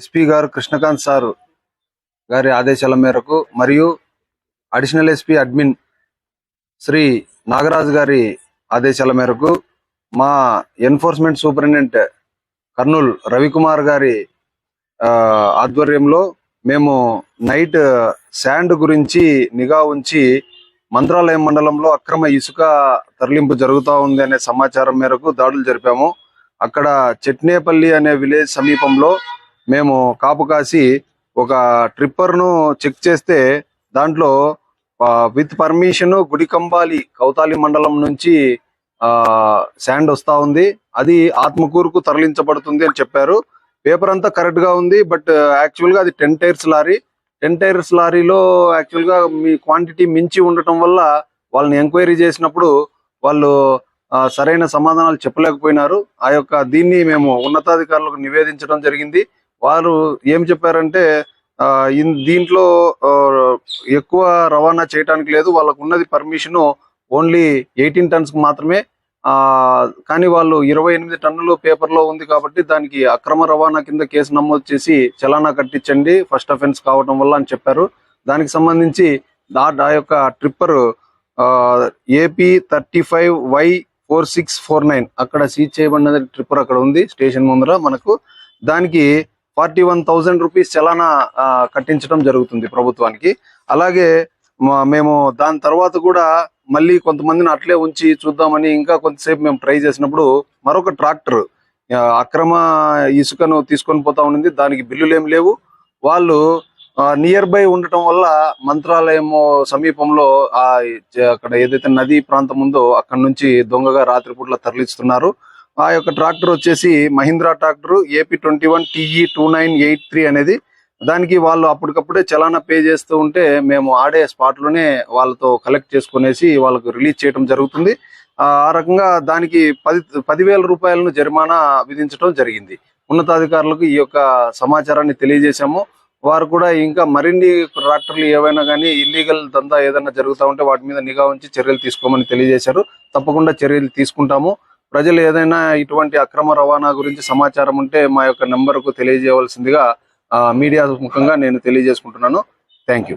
SP గారు Krishnakanth sir గారి ఆదేశాల మేరకు మరియు additional SP admin Shri Nagaraju గారి ఆదేశాల మేరకు మా ఎన్ఫోర్స్మెంట్ సూపరింటెండెంట్ కర్నూల్ రవికుమార్ గారి ఆ, ఆధ్వర్యంలో మేము నైట్ శాండ్ గురించి నిఘా ఉంచి మంత్రాలయం మండలంలో అక్రమ ఇసుక తరలింపు జరుగుతూ ఉంది అనే సమాచారం మేరకు దాడులు జరిపాము. అక్కడ చెట్నేపల్లి అనే విలేజ్ సమీపంలో మేము కాపు కాసి ఒక ట్రిప్పర్ను చెక్ చేస్తే దాంట్లో విత్ పర్మిషన్ గుడికంబాలి కౌతాలి మండలం నుంచి శాండ్ వస్తా ఉంది. అది ఆత్మకూరుకు తరలించబడుతుంది అని చెప్పారు. పేపర్ అంతా కరెక్ట్గా ఉంది బట్ యాక్చువల్గా అది ten tyres lorry. Ten tyres లారీలో యాక్చువల్గా మీ క్వాంటిటీ మించి ఉండటం వల్ల వాళ్ళని ఎంక్వైరీ చేసినప్పుడు వాళ్ళు సరైన సమాధానాలు చెప్పలేకపోయినారు. ఆ యొక్క దీన్ని మేము ఉన్నతాధికారులకు నివేదించడం జరిగింది. వారు ఏం చెప్పారంటే ఆ, దీంట్లో ఎక్కువ రవాణా చేయడానికి లేదు వాళ్ళకు ఉన్నది పర్మిషన్ ఓన్లీ ఎయిటీన్ టన్స్కి మాత్రమే. ఆ కానీ వాళ్ళు ఇరవై ఎనిమిది టన్నులు పేపర్లో ఉంది కాబట్టి దానికి అక్రమ రవాణా కింద కేసు నమోదు చేసి చలానా కట్టించండి ఫస్ట్ అఫెన్స్ కావడం వల్ల అని చెప్పారు. దానికి సంబంధించి ఆ ఆ యొక్క tripper AP thirty five Y four six four nine అక్కడ సీజ్ చేయబడిన ట్రిప్పర్ అక్కడ ఉంది స్టేషన్ ముందర మనకు. దానికి ఫార్టీ వన్ థౌసండ్ రూపీస్ చలానా కట్టించడం జరుగుతుంది ప్రభుత్వానికి. అలాగే మేము దాని తర్వాత కూడా మళ్ళీ కొంతమందిని అట్లే ఉంచి చూద్దామని ఇంకా కొంతసేపు మేము ట్రై చేసినప్పుడు మరొక ట్రాక్టర్ అక్రమ ఇసుకను తీసుకొని పోతా ఉండింది. దానికి బిల్లులు ఏం లేవు. వాళ్ళు నియర్ బై ఉండటం వల్ల మంత్రాలయం సమీపంలో ఆ అక్కడ ఏదైతే నదీ ప్రాంతం ఉందో అక్కడ నుంచి దొంగగా రాత్రిపూట్ల తరలిస్తున్నారు. ఆ యొక్క ట్రాక్టర్ వచ్చేసి Mahindra tractor AP twenty one TE two nine eight three అనేది. దానికి వాళ్ళు అప్పటికప్పుడే చలానా పే చేస్తూ ఉంటే మేము ఆడే స్పాట్లోనే వాళ్ళతో కలెక్ట్ చేసుకునేసి వాళ్ళకు రిలీజ్ చేయడం జరుగుతుంది. ఆ ఆ రకంగా దానికి పది పదివేల రూపాయలను జరిమానా విధించడం జరిగింది. ఉన్నతాధికారులకు ఈ యొక్క సమాచారాన్ని తెలియజేశాము. వారు కూడా ఇంకా మరిన్ని ట్రాక్టర్లు ఏవైనా కానీ ఇల్లీగల్ దందా ఏదైనా జరుగుతూ ఉంటే వాటి మీద నిఘా ఉంచి చర్యలు తీసుకోమని తెలియజేశారు. తప్పకుండా చర్యలు తీసుకుంటాము. ప్రజలు ఏదైనా ఇటువంటి అక్రమ రవాణా గురించి సమాచారం ఉంటే మా యొక్క నెంబర్కు తెలియజేయవలసిందిగా ఆ, మీడియా ముఖంగా నేను తెలియజేసుకుంటున్నాను. Thank you